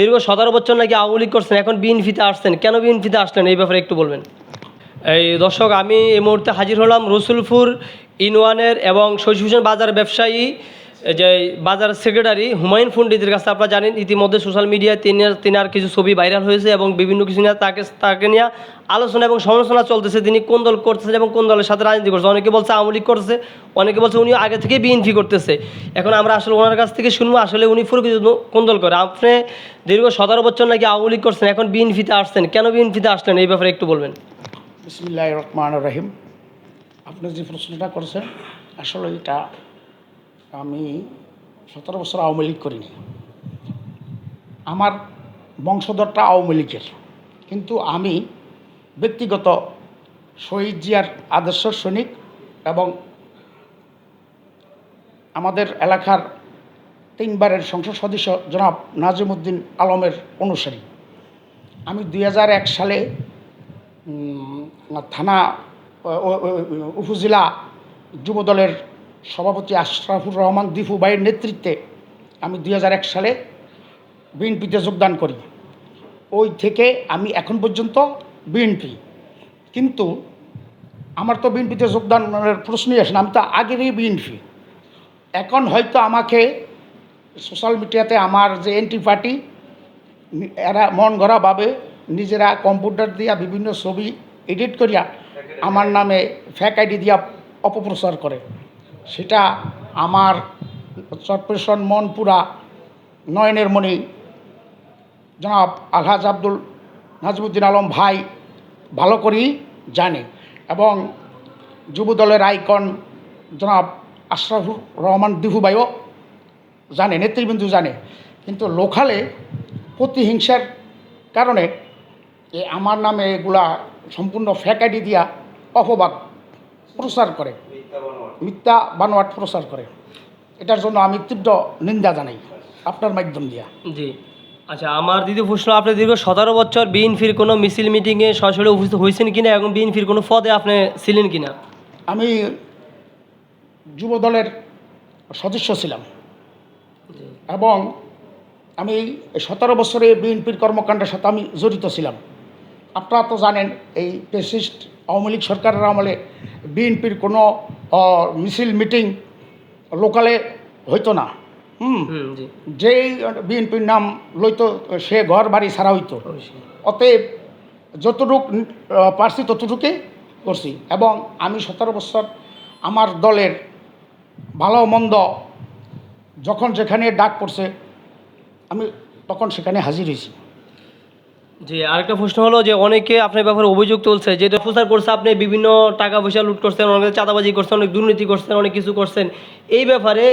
দীর্ঘ সতেরো বছর নাকি আওয়ামী লীগ করছেন, এখন বিএনপিতে আসছেন। কেন বিএনপিতে আসলেন? এই ব্যাপারে একটু বলবেন। এই দর্শক, আমি এই মুহূর্তে হাজির হলাম রসুলপুর ইনওয়ানের এবং শশীভূষণ বাজার ব্যবসায়ী যে বাজার সেক্রেটারি হুমায়ুন পণ্ডিতের কাছে আপনারা জানেন, ইতিমধ্যে সোশ্যাল মিডিয়ায় তিনি তিনার কিছু ছবি ভাইরাল হয়েছে এবং বিভিন্ন কিছু নিয়ে তাকে তাকে নিয়ে আলোচনা এবং সমালোচনা চলতেছে। তিনি কোন দল করতেছেন এবং কোন দলের সাথে রাজনীতি করছে অনেকে বলছে আওয়ামী লীগ করছে অনেকে বলছে উনি আগে থেকে বিএনপি করতেছে। এখন আমরা আসলে ওনার কাছ থেকে শুনব, আসলে উনি প্রকৃত কোন দল করে? আপনি দীর্ঘ সতেরো বছর নাকি আওয়ামী লীগ করছেন, এখন বিএনপিতে আসছেন। কেন বিএনপিতে আসলেন? এই ব্যাপারে একটু বলবেন। বিসমিল্লাহ রহমান রহিম। আপনি যে প্রশ্নটা করেছেন, আসলে এটা আমি সতেরো বছর আওয়ামী লীগ করিনি। আমার বংশধরটা আওয়ামী লীগের। কিন্তু আমি ব্যক্তিগত শহীদ জিয়ার আদর্শ সৈনিক এবং আমাদের এলাকার তিনবারের সংসদ সদস্য জনাব নাজিমুদ্দিন আলমের অনুসারী। আমি দুই হাজার এক সালে থানা উপজেলা যুবদলের সভাপতি আশরাফুর রহমান দিফু ভাইয়ের নেতৃত্বে আমি দুই হাজার এক সালে বিএনপিতে যোগদান করি। ওই থেকে আমি এখন পর্যন্ত বিএনপি। কিন্তু আমার তো বিএনপিতে যোগদানের প্রশ্নই আসে না, আমি তো আগেরই বিএনপি। এখন হয়তো আমাকে সোশ্যাল মিডিয়াতে আমার যে এন্টি পার্টি, এরা মন গড়াভাবে নিজেরা কম্পিউটার দিয়া বিভিন্ন ছবি এডিট করিয়া আমার নামে ফ্যাক আইডি দিয়া অপপ্রচার করে। সেটা আমার চটপেশন মনপুরা নয়নের মণি জনাব আলহাজ আব্দুল নাজমুদ্দিন আলম ভাই ভালো করেই জানে এবং যুবদলের আইকন জনাব আশরাফুর রহমান দিহু ভাইও জানে, নেতৃবৃন্দ জানে। কিন্তু লোকালে প্রতিহিংসার কারণে এ আমার নামে এগুলা সম্পূর্ণ ফ্যাকাইডি দিয়া অপবাদ প্রচার করে। মিথ্যা বানোয়াট। প্রচার করে। এটার জন্য আমি তীব্র নিন্দা জানাই আপনার মাধ্যম দিয়া। জি। আচ্ছা আমার দ্বিতীয় প্রশ্ন আপনি দীর্ঘ সতেরো বছর বিএনপির কোনো মিছিল মিটিংয়ে সরাসরি উপস্থিত হয়েছেন কিনা এবং বিএনপির কোনো পদে আপনি ছিলেন কিনা? আমি যুবদলের সদস্য ছিলাম। এবং আমি সতেরো বছরে বিএনপির কর্মকাণ্ডের সাথে আমি জড়িত ছিলাম। আপনারা তো জানেন এই পেসিস্ট আওয়ামী লীগ সরকারের আমলে বিএনপির কোনো মিছিল মিটিং লোকালে হইতো না। হুম? যেই বিএনপির নাম লইতো সে ঘর বাড়ি ছাড়া হইতো। অতএব যতটুক পারছি ততটুকুই করছি। এবং আমি সতেরো বছর আমার দলের ভালো মন্দ যখন যেখানে ডাক পড়ছে আমি তখন সেখানে হাজির হয়েছি। জি, আরেকটা প্রশ্ন হলো যে অনেকে আপনার ব্যাপারে অভিযোগ তুলছে যেটা প্রচার করছে, আপনি বিভিন্ন টাকা পয়সা লুট করছেন, অনেক চাঁদাবাজি করছেন, অনেক দুর্নীতি করছেন, অনেক কিছু করছেন। এই ব্যাপারে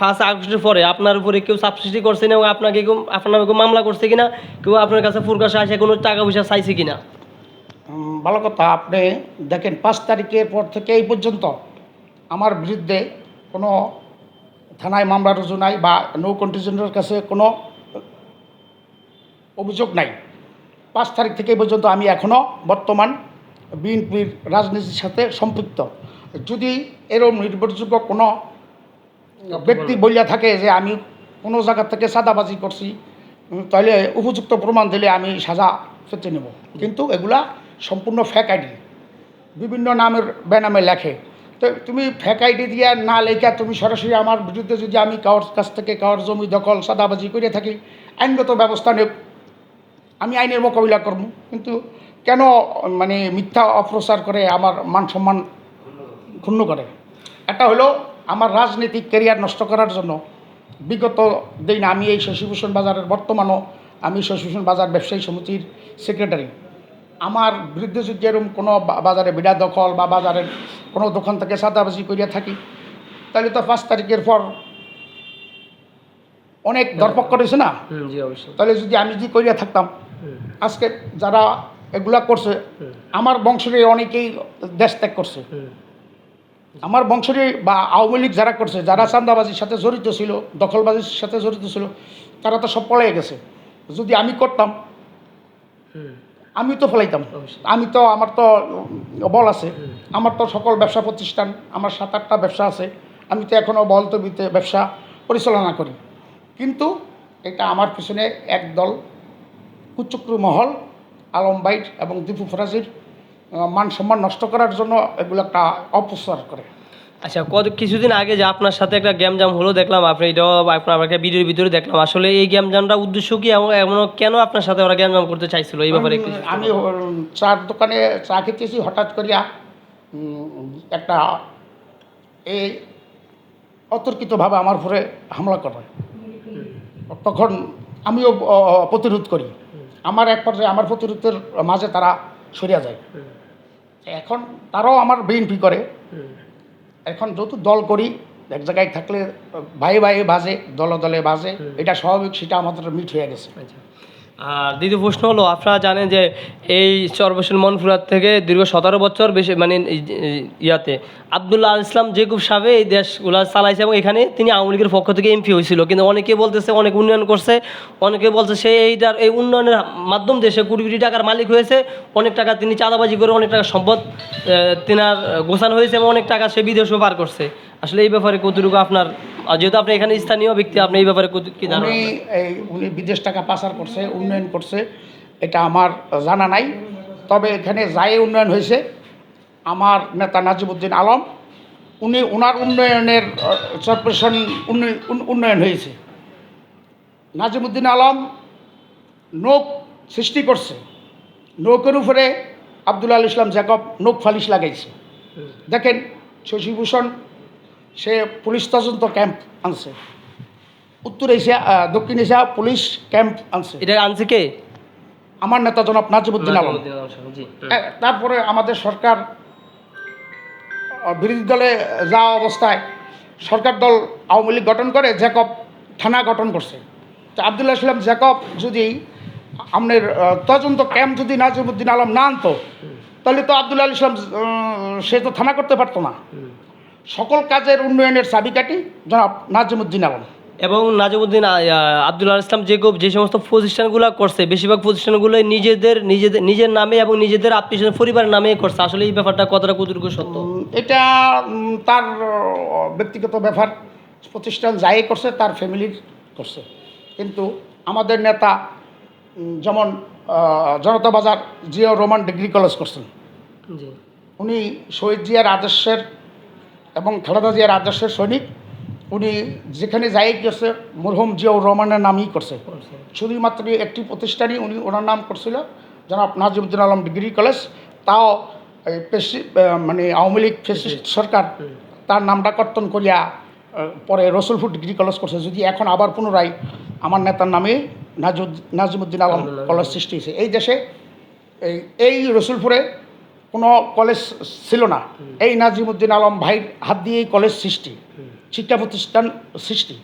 ফার্স্ট আগস্টের পরে আপনার উপরে কেউ সাবসিডি করছেন এবং আপনাকে কেউ আপনার কেউ মামলা করছে কিনা, কেউ আপনার কাছে প্রকাশে আসে কোনো টাকা পয়সা চাইছে কিনা? ভালো কথা, আপনি দেখেন, পাঁচ তারিখের পর থেকে এই পর্যন্ত আমার বিরুদ্ধে কোনো থানায় মামলা রুজু নাই বা নৌ কন্টিজেন্টের কাছে কোনো অভিযোগ নাই। পাঁচ তারিখ থেকে পর্যন্ত আমি এখনও বর্তমান বিএনপির রাজনীতির সাথে সম্পৃক্ত। যদি এরকম নির্ভরযোগ্য কোনো ব্যক্তি বলিয়া থাকে যে আমি কোনো জায়গা থেকে সাদাবাজি করছি তাহলে উপযুক্ত প্রমাণ দিলে আমি সাজা পেতে নেব। কিন্তু এগুলা সম্পূর্ণ ফ্যাক আইডি বিভিন্ন নামের বেনামে লেখে। তো তুমি ফ্যাক আইডি দিয়া না লেখা তুমি সরাসরি আমার বিরুদ্ধে যদি আমি কারোর কাছ থেকে কারোর জমি দখল সাদাবাজি করে থাকি আইনগত ব্যবস্থা নেব। আমি আইনের মোকাবিলা করব কিন্তু কেন মানে মিথ্যা অপ্রচার করে আমার মান সম্মান ক্ষুণ্ণ করে? এটা হলো আমার রাজনৈতিক ক্যারিয়ার নষ্ট করার জন্য বিগত দিন আমি এই শশীভূষণ বাজারের বর্তমানও আমি শশীভূষণ বাজার ব্যবসায়ী সমিতির সেক্রেটারি আমার বিরুদ্ধে যদি এরকম কোনো বাজারে বিড়া দখল বা বাজারের কোনো দোকান থেকে সাদাবাজি করিয়া থাকি তাহলে তো পাঁচ তারিখের পর অনেক দরপক করেছে না? তাহলে যদি আমি যদি করিয়া থাকতাম আজকে যারা এগুলা করছে আমার বংশের অনেকেই দেশ ত্যাগ করছে। আমার বংশের বা আওয়ামী লীগ যারা করছে যারা চান্দাবাজির সাথে জড়িত ছিল দখলবাজির সাথে জড়িত ছিল তারা তো সব পলাই গেছে। যদি আমি করতাম আমি তো ফলাইতাম। আমি তো আমার তো বল আছে। আমার তো সকল ব্যবসা প্রতিষ্ঠান আমার সাত আটটা ব্যবসা আছে। আমি তো এখনও বল তবিতে ব্যবসা পরিচালনা করি। কিন্তু এটা আমার পিছনে একদল কুচক্রু মহল আলম বাইট এবং দীপু ফরাজির মান সম্মান নষ্ট করার জন্য এগুলো একটা অপপ্রচার করে। আচ্ছা কত কিছুদিন আগে যে আপনার সাথে একটা গেম জাম হলো দেখলাম আপনি এটাও আপনার একটা ভিডিওর ভিতরে দেখলাম। আসলে এই গেম জামটা উদ্দেশ্য কি এমন এমন কেন আপনার সাথে ওরা গেম জাম করতে চাইছিল? এই ব্যাপারে আমি চার দোকানে চা খেতেছি হঠাৎ করিয়া একটা এই অতর্কিতভাবে আমার উপরে হামলা করে। তখন আমিও প্রতিরোধ করি। আমার এক পর্যায়ে আমার প্রতিরোধের মাঝে তারা সরিয়া যায়। এখন তারাও আমার বিএনপি করে। এখন যতু দল করি এক জায়গায় থাকলে ভাই ভাই বাজে দলে দলে বাজে এটা স্বাভাবিক সেটা আমাদের মিট হয়ে গেছে। আচ্ছা। আর দ্বিতীয় প্রশ্ন হলো, আপনারা জানেন যে এই চরবেশন মনফুরাত থেকে দীর্ঘ সতেরো বছর বেশি মানে ইয়াতে আবদুল্লাহ আল ইসলাম জেকুব সাহেব এই দেশগুলো চালাইছে এবং এখানে তিনি আওয়ামী লীগের পক্ষ থেকে এমপি হয়েছিল। কিন্তু অনেকে বলতেছে, অনেক উন্নয়ন করছে, অনেকে বলছে সে এইটার, এই উন্নয়নের মাধ্যম দেশে কোটি কোটি টাকার মালিক হয়েছে, অনেক টাকা তিনি চাঁদাবাজি করে অনেক টাকা সম্পদ তেনার গোছানো হয়েছে এবং অনেক টাকা সে বিদেশেও পার করছে। আসলে এই ব্যাপারে কতটুকু আপনার যেহেতু আপনি এখানে স্থানীয় ব্যক্তি আপনি এই ব্যাপারে কি জানেন উনি এই উনি বিদেশ টাকা পাচার করছে উন্নয়ন করছে এটা আমার জানা নাই। তবে এখানে যাই উন্নয়ন হয়েছে আমার নেতা নাজিমুদ্দিন আলম উনি ওনার উন্নয়নের চরপেশন উন্নয়ন হয়েছে। নাজিমুদ্দিন আলম নৌক সৃষ্টি করছে। নৌকের উপরে আব্দুল আল ইসলাম জ্যাকব নৌক ফালিশ লাগাইছে। দেখেন শশীভূষণ সে পুলিশ তদন্ত ক্যাম্প আনছে। উত্তর এশিয়া দক্ষিণ এশিয়া পুলিশ ক্যাম্প আনছে। এটা আনছে কে? আমার নেতা জনাব নাজিমুদ্দিন আলম। তারপরে আমাদের সরকার বিরোধী দলে যাওয়া অবস্থায় সরকার দল আওয়ামী লীগ গঠন করে জ্যাকব থানা গঠন করছে। তো আবদুল্লাহ ইসলাম জ্যাকব যদি আপনার তদন্ত ক্যাম্প যদি নাজিমুদ্দিন আলম না আনতো তাহলে তো আবদুল্লাহ ইসলাম সে তো থানা করতে পারতো না। সকল কাজের উন্নয়নের চাবিকাঠি জনাব নাজিমুদ্দিন আলম। এবং নাজিমুদ্দিন আব্দুল্লাহ ইসলাম জেকব যে সমস্ত প্রতিষ্ঠানগুলো করছে বেশিরভাগ প্রতিষ্ঠানগুলো নিজেদের নিজেদের নিজের নামে এবং নিজেদের আত্মীয় পরিবারের নামে করছে। আসলে এই ব্যাপারটা কতটা কতটুকু সত্য? এটা তার ব্যক্তিগত ব্যাপার। প্রতিষ্ঠান যাই করছে তার ফ্যামিলির করছে। কিন্তু আমাদের নেতা যেমন জনতা বাজার জিও রোমান ডিগ্রি কলেজ করছেন। উনি শহীদ জিয়ার আদর্শের এবং খালেদা জিয়ার আদর্শের সৈনিক উনি যেখানে যাই করছে মরহুম জিয়াউর রহমানের নামই করছে। শুধুমাত্র একটি প্রতিষ্ঠানই উনি ওনার নাম করছিল। জনাব নাজিমুদ্দিন আলম ডিগ্রি কলেজ তাও পেশি মানে আওয়ামী লীগ সরকার তার নামটা কর্তন করিয়া পরে রসুলপুর ডিগ্রি কলেজ করছে। যদি এখন আবার পুনরায় আমার নেতার নামে নাজিমুদ্দিন আলম কলেজ সৃষ্টি হয়েছে। এই দেশে এই এই রসুলপুরে কোনো কলেজ ছিল না। এই নাজিমুদ্দিন আলম ভাইয়ের হাত দিয়েই কলেজ সৃষ্টি শিক্ষা প্রতিষ্ঠান সৃষ্টি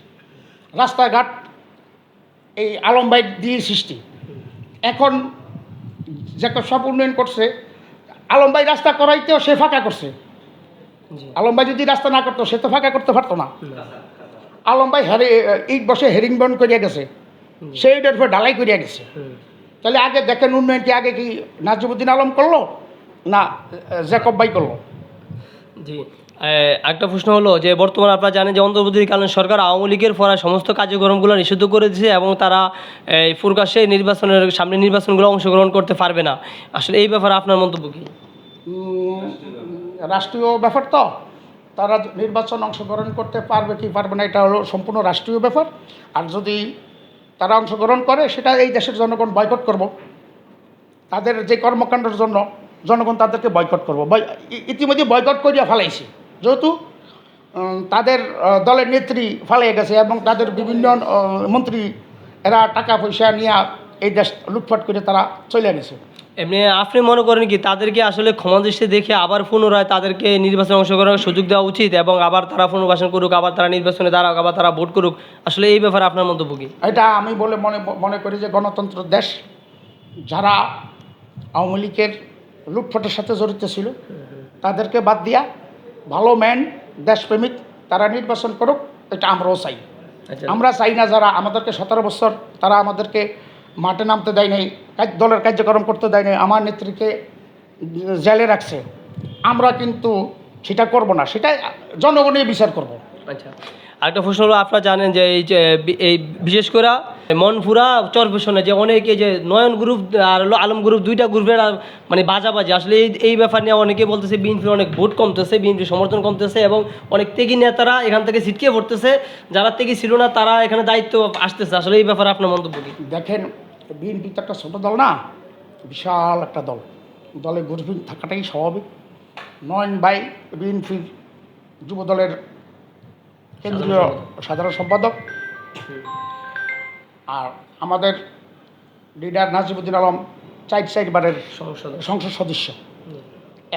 রাস্তাঘাট এই আলম ভাই দিয়ে সৃষ্টি। এখন যে সব উন্নয়ন করছে আলম ভাই রাস্তা করাইতেও সে ফাঁকা করছে। আলম ভাই যদি রাস্তা না করতো সে তো ফাঁকা করতে পারতো না। আলম ভাই হেরে ইট বসে হেরিং বন করিয়া গেছে। সেই ইটের উপর ডালাই করিয়া গেছে। তাহলে আগে দেখেন উন্নয়নটি আগে কি নাজিমুদ্দিন আলম করল? না জ্যাকব ভাই করল। জি একটা প্রশ্ন হলো যে বর্তমানে আপনারা জানেন যে অন্তর্বর্তীকালীন সরকার আওয়ামী লীগের পড়া সমস্ত কার্যক্রমগুলো নিষিদ্ধ করে দিয়েছে এবং তারা এই প্রকাশ্যে নির্বাচনের সামনে নির্বাচনগুলো অংশগ্রহণ করতে পারবে না। আসলে এই ব্যাপারে আপনার মন্তব্য কি? রাষ্ট্রীয় ব্যাপার তো। তারা নির্বাচন অংশগ্রহণ করতে পারবে কি পারবে না এটা হলো সম্পূর্ণ রাষ্ট্রীয় ব্যাপার। আর যদি তারা অংশগ্রহণ করে সেটা এই দেশের জনগণ বয়কট করব। তাদের যে কর্মকাণ্ডের জন্য জনগণ তাদেরকে বয়কট করব। ইতিমধ্যে বয়কট করিয়া ফেলাইছে। যেহেতু তাদের দলের নেত্রী ফালিয়ে গেছে এবং তাদের বিভিন্ন মন্ত্রী এরা টাকা পয়সা নিয়ে এই দেশ লুটফাট করে তারা চলে গেছে এমনি আপনি মনে করেন কি তাদেরকে আসলে ক্ষমা দৃষ্টি দেখে আবার পুনরায় তাদেরকে নির্বাচনে অংশগ্রহণের সুযোগ দেওয়া উচিত এবং আবার তারা পুনর্বাসন করুক আবার তারা নির্বাচনে দাঁড়াক আবার তারা ভোট করুক। আসলে এই ব্যাপারে আপনার মন্তব্য কি? এটা আমি বলে মনে মনে করি যে গণতন্ত্র দেশ যারা আওয়ামী লীগের লুটফাটের সাথে জড়িত ছিল। তাদেরকে বাদ দিয়া ভালো ম্যান দেশপ্রেমিক তারা নির্বাচন করুক এটা আমরাও চাই। আচ্ছা। আমরা চাই না যারা আমাদেরকে সতেরো বছর তারা আমাদেরকে মাঠে নামতে দেয় নাই দলের কার্যক্রম করতে দেয় নাই আমার নেত্রীকে জেলে রাখছে। আমরা কিন্তু সেটা করব না সেটা জনগণই বিচার করব। আচ্ছা। আরেকটা প্রশ্ন হলো আপনারা জানেন যে এই যে এই বিশেষ করে মনপুরা চরপেশনে যে অনেকে যে নয়ন গ্রুপ আর আলম গ্রুপ দুইটা গ্রুপের মানে বাজাবাজি। আসলে এই এই ব্যাপার নিয়ে অনেকে বলতেছে বিএনপির অনেক ভোট কমতেছে বিএনপি সমর্থন কমতেছে এবং অনেক তেগি নেতারা এখান থেকে ছিটকে পড়তেছে যারা তেগি ছিল না তারা এখানে দায়িত্ব আসতেছে। আসলে এই ব্যাপারে আপনার মন্তব্য কি? দেখেন বিএনপি তো একটা ছোটো দল না বিশাল একটা দল। দলে গর্বিন থাকাটাই স্বাভাবিক। নয়ন বাই বিএনপির যুব দলের কেন্দ্রীয় সাধারণ সম্পাদক। আর আমাদের লিডার নাজিবুদ্দিন আলম চার চারবারের নেই। সংসদ সদস্য।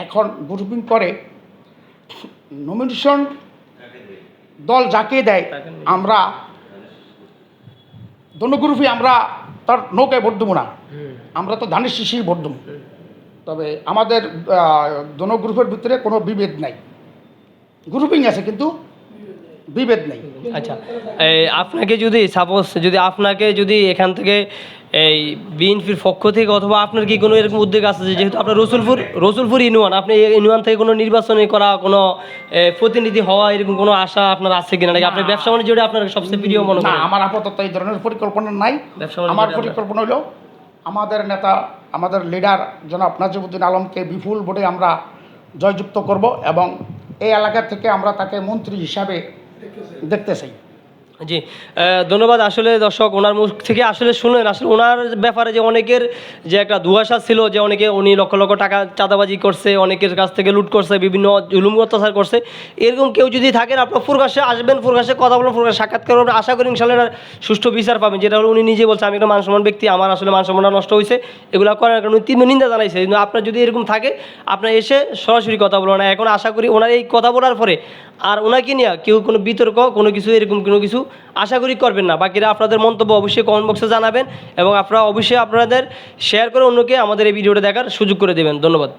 এখন গ্রুপিং করে নমিনেশন দল যাকে দেয় আমরা দোনো গ্রুপে আমরা তার নৌকায় ভোট দেবো না। আমরা তো ধানের শীষেই ভোট দেবো। তবে আমাদের দোনো গ্রুপের ভিতরে কোনো বিভেদ নাই। গ্রুপিং আছে কিন্তু বিভেদ নেই। আচ্ছা আপনাকে যদি সাপোজ যদি আপনাকে যদি এখান থেকে এই বিএনপির পক্ষ থেকে অথবা আপনার কি কোনো এরকম উদ্যোগ আছে যে যেহেতু আপনার রসুলপুর রসুলপুর ইউনিয়ন আপনি ইউনিয়ন থেকে কোনো নির্বাচনে করা কোনো প্রতিনিধি হওয়া এরকম কোনো আশা আপনার আছে কিনা? নাকি আপনার ব্যবসা বাণিজ্য আপনার সবচেয়ে প্রিয় মনে হয় আমার আপাতত এই ধরনের পরিকল্পনা নাই। ব্যবসা আমার পরিকল্পনা হলো আমাদের নেতা আমাদের লিডার জনাব নাজিবুদ্দিন আলমকে বিপুল ভোটে আমরা জয়যুক্ত করব এবং এই এলাকা থেকে আমরা তাকে মন্ত্রী হিসাবে দেখতে চাই জি ধন্যবাদ। আসলে দর্শক, ওনার মুখ থেকে আসলে শুনলেন আসলে ওনার ব্যাপারে যে অনেকের যে একটা দুয়াশা ছিল, যে অনেকে উনি লক্ষ লক্ষ টাকা চাঁদাবাজি করছে, অনেকের কাছ থেকে লুট করছে, বিভিন্ন জুলুম অত্যাচার করছে, এরকম কেউ যদি থাকেন, আপনার ফুরকাশে আসবেন, ফুরকাশে কথা বলবেন, ফুরকাশে সাক্ষাৎ করবেন আশা করি ইনশাল্লাহ সুষ্ঠু বিচার পাবেন। যেটা হলো উনি নিজে বলছে, আমি একটা মান সম্মান ব্যক্তি, আমার আসলে মান সম্মানটা নষ্ট হয়েছে। এগুলো করার কারণে তীব্র নিন্দা জানাইছে। কিন্তু আপনার যদি এরকম থাকে আপনার এসে সরাসরি কথা বলবেন এখন আশা করি ওনার এই কথা বলার পরে আর ওনাকে নিয়ে কেউ কোনো বিতর্ক, কোনো কিছু এরকম কোনো কিছু আশা করি করবেন না। বাকিরা আপনাদের মন্তব্য অবশ্যই কমেন্ট বক্সে জানাবেন এবং আপনারা অবশ্যই আপনাদের শেয়ার করে অন্যকে আমাদের এই ভিডিওটা দেখার সুযোগ করে দেবেন। ধন্যবাদ।